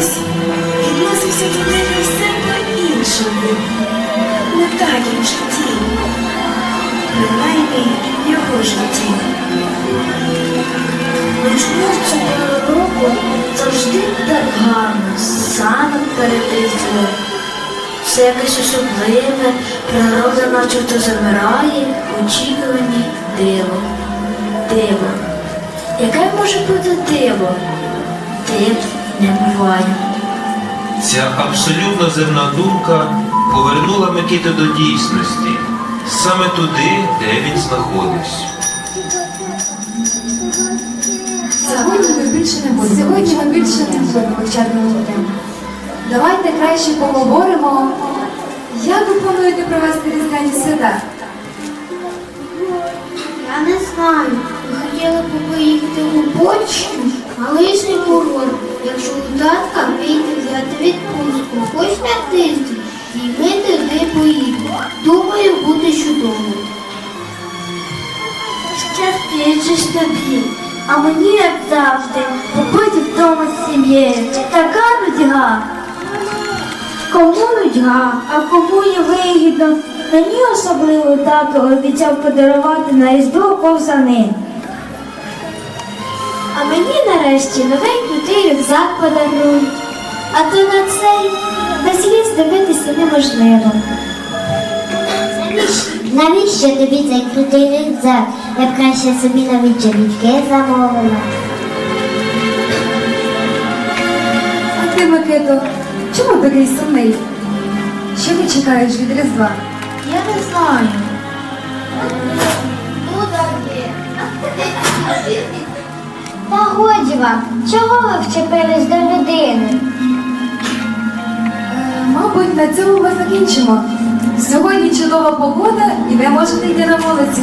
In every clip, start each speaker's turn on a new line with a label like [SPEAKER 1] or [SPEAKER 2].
[SPEAKER 1] здавалось, відносився до неба все по-іншому, не так, як в житті, принаймні його житті.
[SPEAKER 2] Почнеться року завжди так гарно, саме перед різдвом. Все якесь особливе, природа начебто замирає в очікуванні диво. Диво. Яке може бути диво? Див не буває.
[SPEAKER 3] Ця абсолютно земна думка повернула Микиту до дійсності, саме туди, де він знаходився.
[SPEAKER 4] Сьогодні ми більше не будемо. Сьогодні ми більше не будемо вивчати тему. Давайте краще поговоримо, як ви плануєте провести різдвяні свята.
[SPEAKER 5] Я не знаю. Ми хотіли б поїхати у Польщу, на лижний курорт. Якщо у татка вийде відпустку, хоч на тиждень, і ми туди поїдемо. Думаю, буде чудово.
[SPEAKER 2] Щастить ж тобі, а мені, як завжди, побути вдома з сім'єю. Така нудьга. Кому нудьга, а кому є вигідно. Мені особливо тато обіцяв подарувати на різдво ковзани. А мені нарешті новий крутий рюкзак подарують. А то на цей без сліз дивитися неможливо.
[SPEAKER 5] Навіщо тобі цей крутий рюкзак? Я б краще собі навіть червячки замовила.
[SPEAKER 4] А ти, Микито, чому такий сумний? Що ти чекаєш від Різдва?
[SPEAKER 2] Я не знаю.
[SPEAKER 5] Та годі вам, чого ви вчепились до людини?
[SPEAKER 4] Е, мабуть, на цьому ми закінчимо. Сьогодні чудова погода і ви можете йти на вулицю.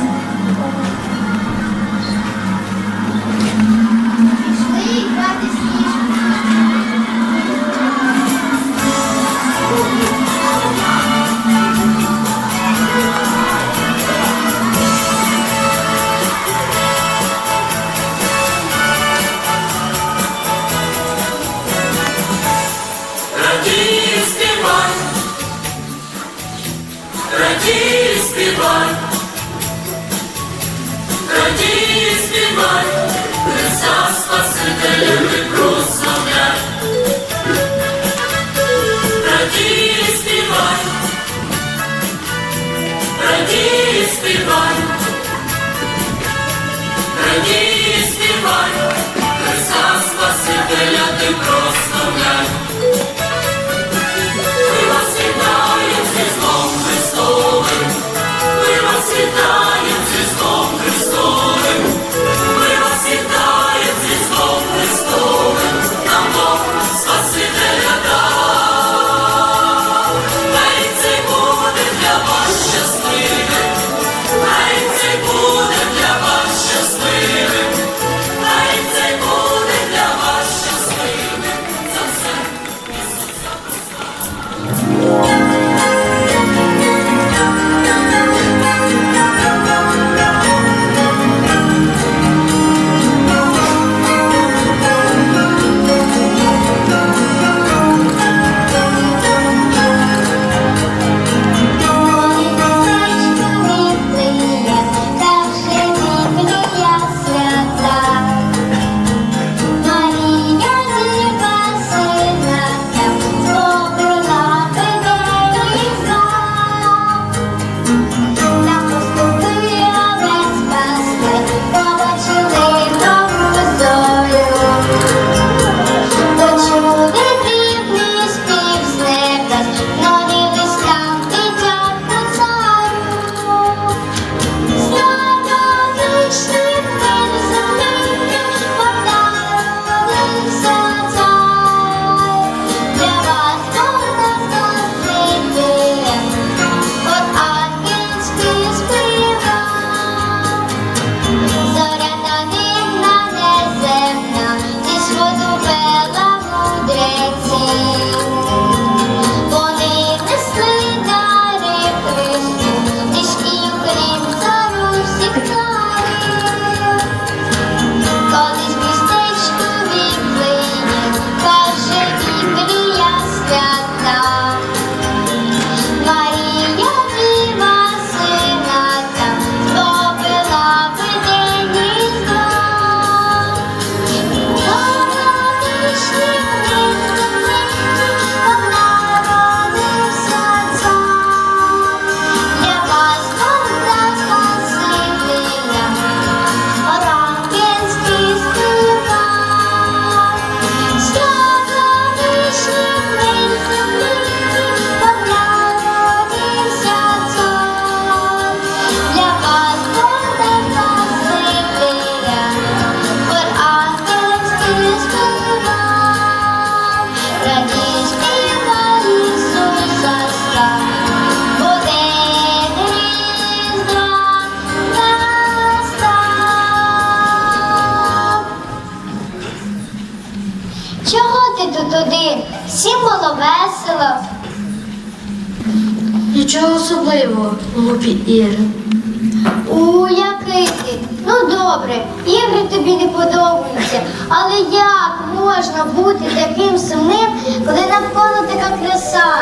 [SPEAKER 5] Ігри тобі не подобаються. Але як можна бути таким сумним, коли навколо така краса?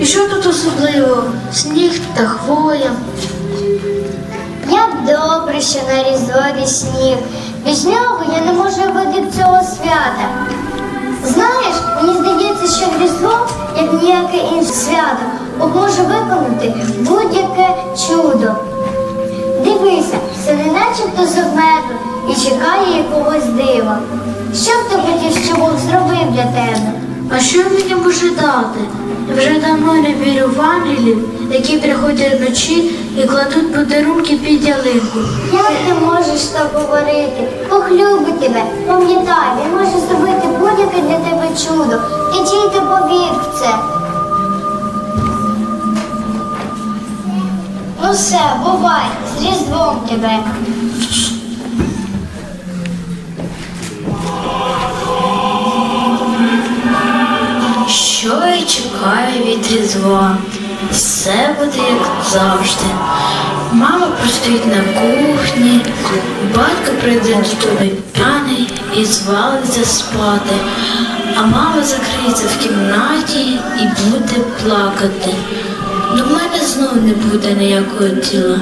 [SPEAKER 2] І що тут особливого? Сніг та хвоя.
[SPEAKER 5] Як добре, що на різдвові сніг. Без нього я не можу видати цього свята. Знаєш, мені здається, що Різдво, як ніяке інше свято, може виконати будь-яке чудо. Дивися, все не начебто загметно і чекає якогось дива. Що б ти хотів, щоб Бог зробив для тебе?
[SPEAKER 2] А що мені може дати? Я вже давно не вірю в ангелів, які приходять вночі і кладуть подарунки під ялинку.
[SPEAKER 5] Як ти можеш так говорити? Бог любить тебе. Пам'ятай, він може зробити будь-яке для тебе чудо. І тільки повір все, бувай, з Різдвом тебе.
[SPEAKER 2] Що я чекаю від різдва? Все буде як завжди. Мама простоїть на кухні, батько прийде додому п'яний і звалиться спати, а мама закриється в кімнаті і буде плакати. До мене знов не буде ніякого діла.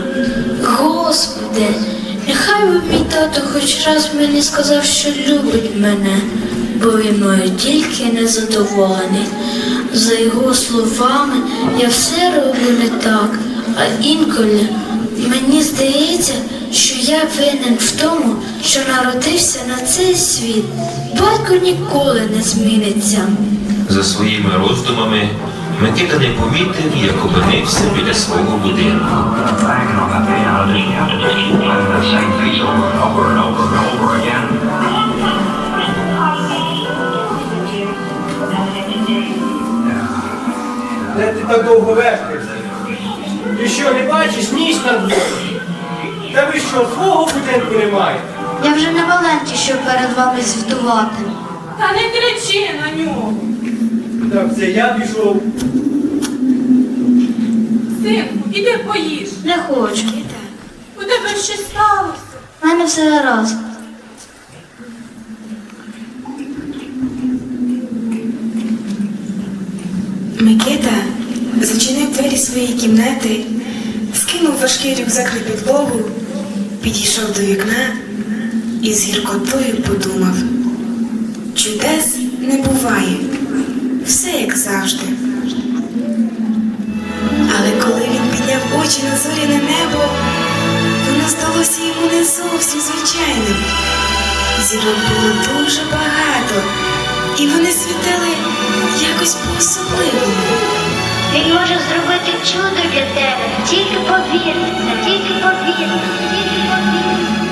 [SPEAKER 2] Господи, нехай би мій тато хоч раз мені сказав, що любить мене, бо він мною тільки незадоволений. За його словами, я все роблю не так, а інколи
[SPEAKER 1] Мені здається, що я винен в тому, що народився на цей світ. Батько ніколи не зміниться.
[SPEAKER 3] За своїми роздумами Микита не помітив, як опинився біля свого будинку.
[SPEAKER 6] Де ти так довго вешкаєшся? Ти що, не бачиш ніч на дворі? Та ви що, свого будинку немає?
[SPEAKER 7] Я вже не маленький, щоб перед вами звітувати.
[SPEAKER 2] Та не кричи на нього.
[SPEAKER 6] Так це я пішов.
[SPEAKER 2] Синку, іди поїж.
[SPEAKER 7] Не хочу.
[SPEAKER 2] У тебе щось сталося.
[SPEAKER 7] У мене все гаразд.
[SPEAKER 1] Микита зачинив двері своєї кімнати, скинув важкий рюкзак на підлогу, підійшов до вікна і з гіркотою подумав. Чудес не буває, все як завжди. Але коли він підняв очі на зоряне небо, воно здалося йому не зовсім звичайним. Зірок було дуже багато, і вони світили якось по-особливому.
[SPEAKER 7] Він може зробити чудо для тебе. Тільки повір, тільки повір, тільки повір.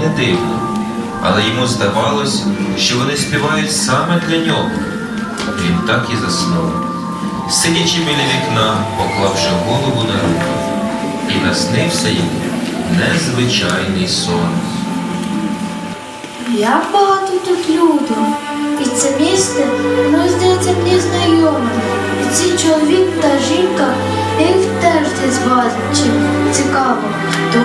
[SPEAKER 2] Не
[SPEAKER 3] дивно. Але йому здавалось, що вони співають саме для нього. Він так і заснув. Сидячи біля вікна, поклавши голову на руки, і наснився йому незвичайний сон.
[SPEAKER 7] Як багато тут людей. І це місце, воно здається мені знайомим. І цей чоловік та жінка, їх теж десь бачив. Цікаво, хто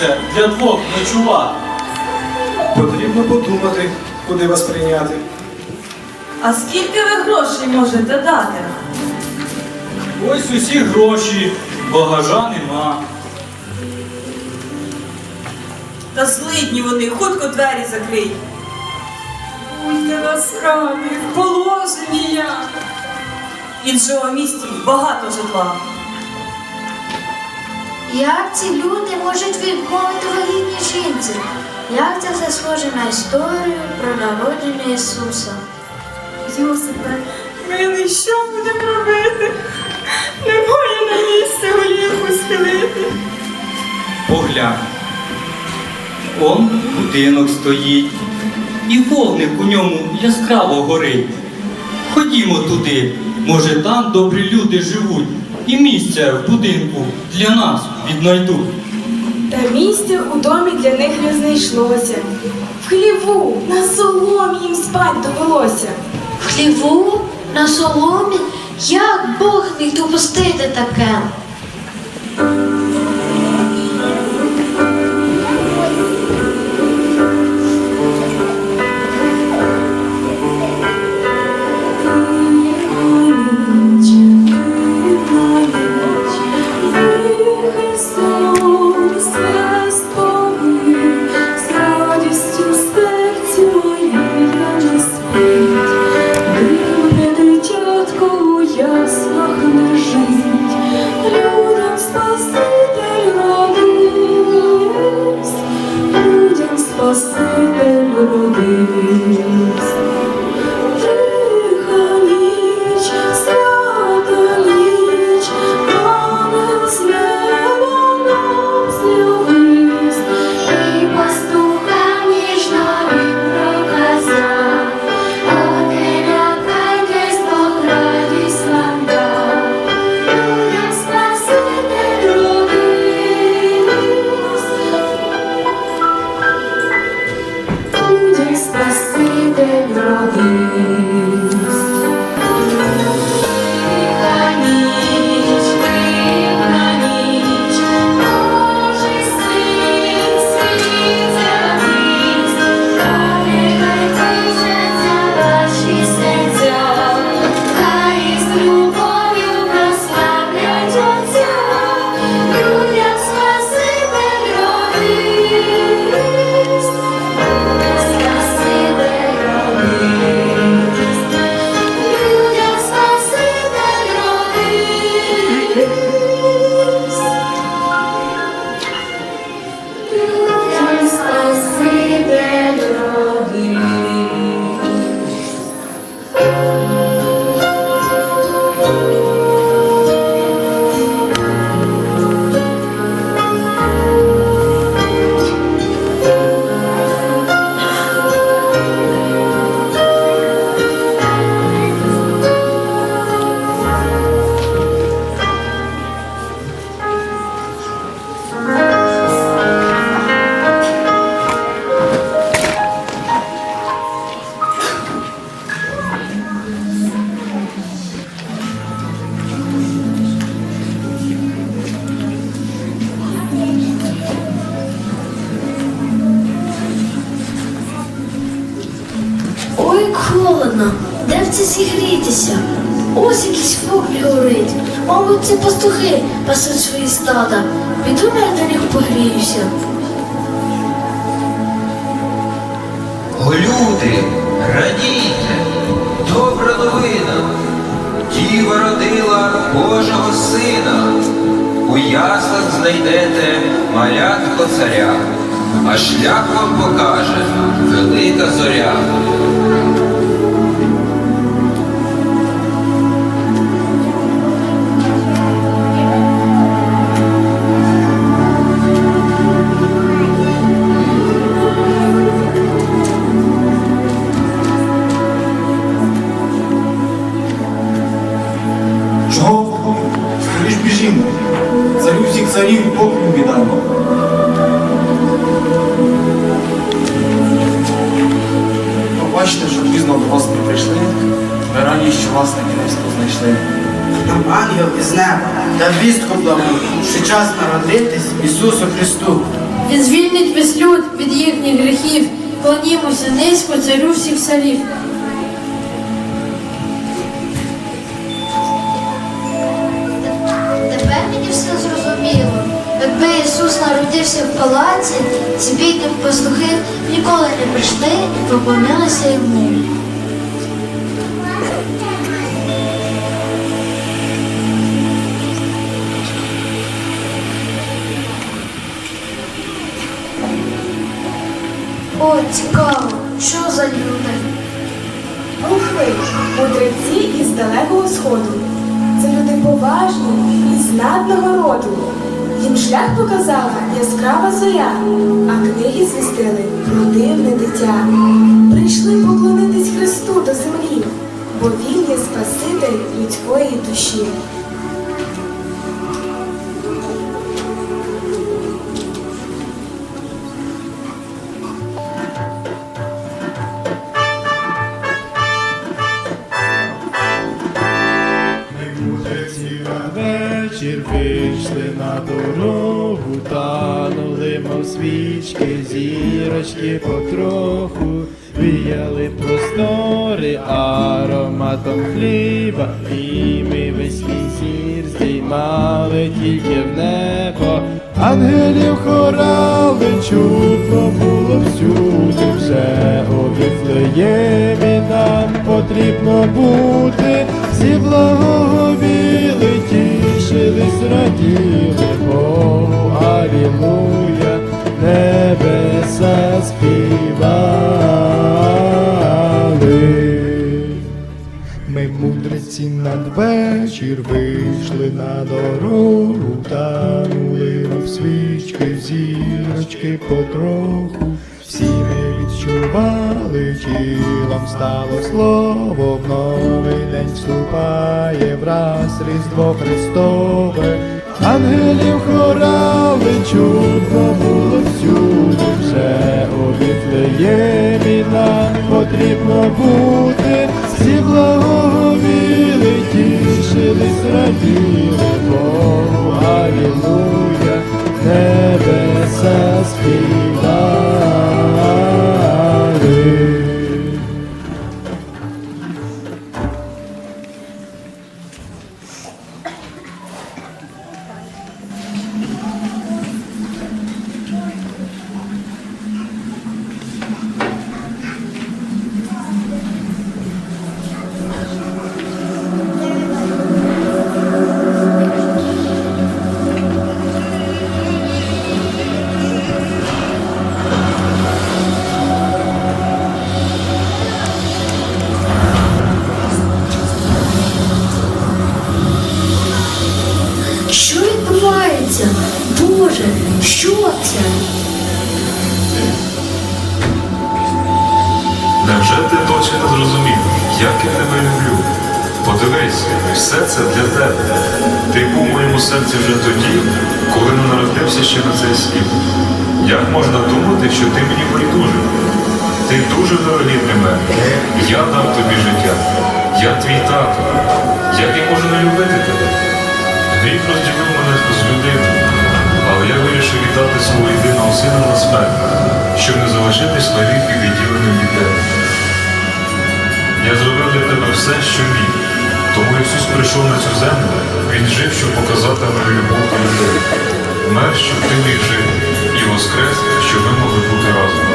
[SPEAKER 6] місце для
[SPEAKER 8] двох ночувати?
[SPEAKER 6] Потрібно подумати, куди вас прийняти.
[SPEAKER 7] А скільки ви грошей можете дати?
[SPEAKER 8] Ось усі гроші, багажа нема.
[SPEAKER 7] Та злидні вони, хутко двері закрий. Будьте вас раді, в положенні я. Іншого місті багато житла.
[SPEAKER 2] Як ці люди можуть відмовити вагітній жінці? Як це все схоже на історію про народження Ісуса?
[SPEAKER 7] Йосипе, милий, що будемо робити? Немає на місце голівку схилити.
[SPEAKER 8] Поглянь. Он будинок стоїть, і вогник у ньому яскраво горить. Ходімо туди, може там добрі люди живуть, і місце в будинку для нас віднайдуть.
[SPEAKER 7] Та місця у домі для них не знайшлося. В хліву на соломі їм спать довелося.
[SPEAKER 2] В хліву? На соломі? Як Бог міг допустити таке?
[SPEAKER 7] Спаситель родився.
[SPEAKER 2] Мабуть, пастухи пасуть свої стада. Піду я до них погріюся.
[SPEAKER 3] О, люди, радійте, добра новина. Діва родила Божого сина. У яслах знайдете малятко царя, а шлях вам покаже велика зоря.
[SPEAKER 9] Прийшли
[SPEAKER 2] поклонилися йому. О, цікаво, що за люди?
[SPEAKER 10] Глухи, мудреці із далекого сходу. Це люди поважні і знатного роду. Їм шлях показала яскрава зоря, а книги звістили про дивне дитя. Прийшли поклонитись Христу до землі, бо Він є Спаситель людської душі.
[SPEAKER 11] Вийшли на дорогу, танули, мов свічки, зірочки потроху, віяли простори ароматом хліба, і ми весь зір здіймали тільки в небо. Ангелів хорали, чутно було всюди, вже у нам потрібно бути, всі благоговіли, тішились, раділи Богу, Алілуя, небеса співали. Ми мудреці надвечір вийшли на дорогу, танули в свічки, зірочки потроху. Всі ми відчували, тілом стало слово, в новий день вступає враз Різдво Христове. Ангелів хорали, чудно було всюди, вже у Віфлеємі нам потрібно бути, всі благоговіли, тішились, раділи Богу, Алілуя, небеса співали.
[SPEAKER 12] Думати, що ти мені байдужий? Ти дуже дорогий для мене. Я дав тобі життя. Я твій тато. Як я можу не любити тебе? Гріх розділив мене з людиною, але я вирішив віддати свого єдиного сина на смерть, щоб не залишитись навіки відділеним від тебе. Я зробив для тебе все, що міг. Тому Ісус прийшов на цю землю, Він жив, щоб показати мою любов до людей. Мер, щоб ти міг жити, і воскрес, щоб ми могли бути разом.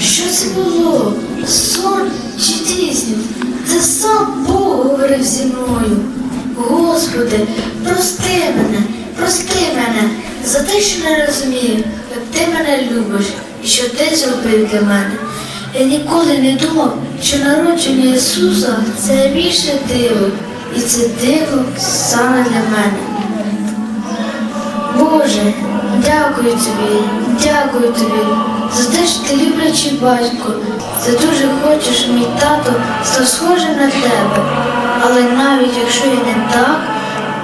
[SPEAKER 2] Що це було? Сон чи дійсно? Це сам зі мною. Господи, прости мене, прости мене за те, що не розумію, як ти мене любиш і що ти зробив для мене. Я ніколи не думав, що народження Ісуса це більше диво, і це диво саме для мене. Боже, дякую. Тобі, дякую тобі за те, що ти люблячий батько. Ти дуже хочеш, мій тато став схожим на тебе. Але навіть якщо і не так,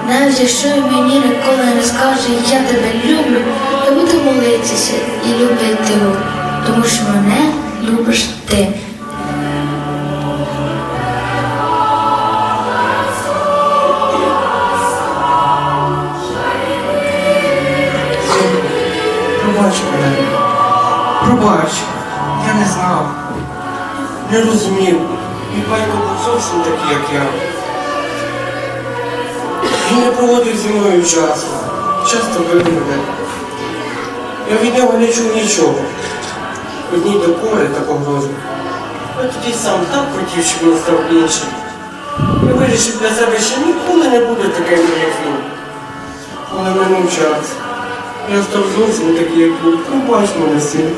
[SPEAKER 2] навіть якщо мені ніколи не скаже, я тебе люблю, я буду молитися і любити його, тому що мене любиш ти.
[SPEAKER 13] Пробач мене. Пробач. Я не знав. Не розумів. Мій батько був зовсім такий, як я. Не проводив зі мною часу. Часто бив. Я від нього не чув нічого. Одні докори та погрози. Я тоді сам так хотів, щоб він став іншим. Я вирішив для себе, що ніколи не буду таким, як він. Але минув час. Я став зовсім такий, як був. Пробач мене, син.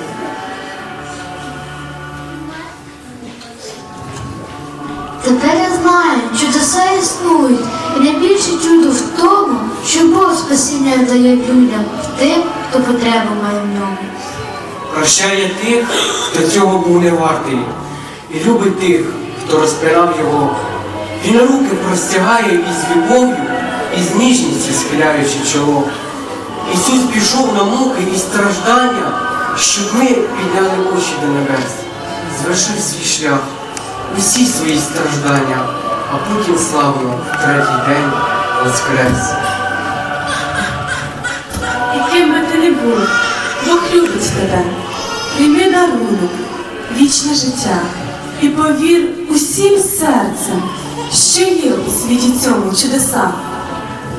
[SPEAKER 9] Тепер я чудеса існують, і найбільше чудо в тому, що Бог спасіння дає людям, тим, хто потребу має в ньому.
[SPEAKER 13] Прощає тих, хто цього був не вартий, і любить тих, хто розпирав його. Він руки простягає із любов'ю, і з ніжністю схиляючи чоло. Ісус пішов на муки і страждання, щоб ми підняли очі до небес, звершив свій шлях, усі свої страждання, а потім славно в третій день воскрес.
[SPEAKER 7] Яким би ти не був, Бог любить тебе. Прийми дарунок, вічне життя і повір усім серцем, що є у світі цьому чудеса.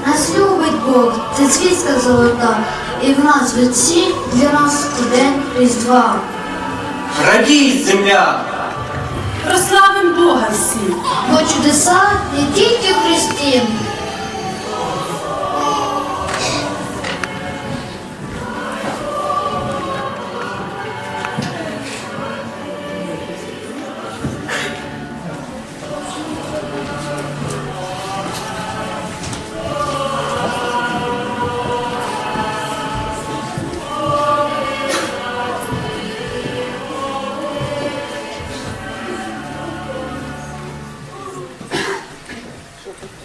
[SPEAKER 9] Нас любить Бог, це світська золота, і в нас в отці для нас день Різдва.
[SPEAKER 13] Радій, земля!
[SPEAKER 7] Прославим Бога всі!
[SPEAKER 9] Бо чудеса не тільки в Христі,